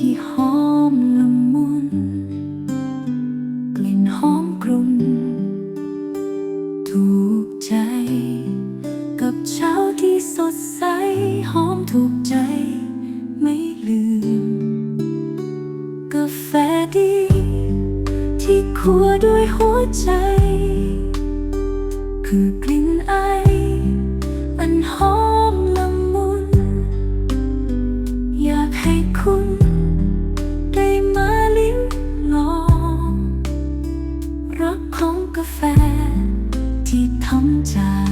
ที่หอมละมุน กลิ่นหอมกรุ่นถูกใจ กับเช้าที่สดใส หอมถูกใจ ไม่ลืม กาแฟดี ที่คั่วด้วยหัวใจ คือกลิ่นไอ ที่ท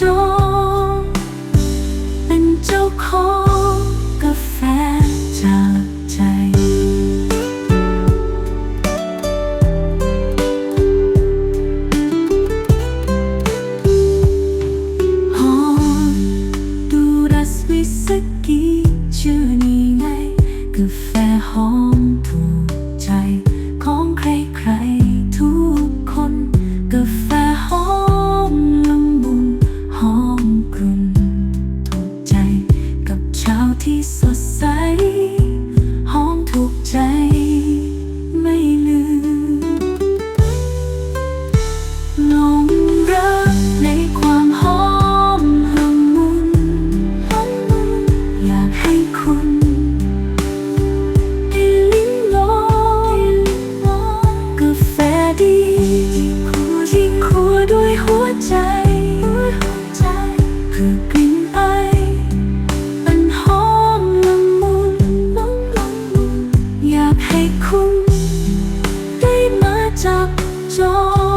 จงเป็นเจ้าของกาแฟจากใจ หอมดูรัสวิสกี้ชื่อนี้ไงกาแฟหอมถั่ว ใคือกินไอมันหอมละมุนอยากให้คุณ ได้มาจับจอง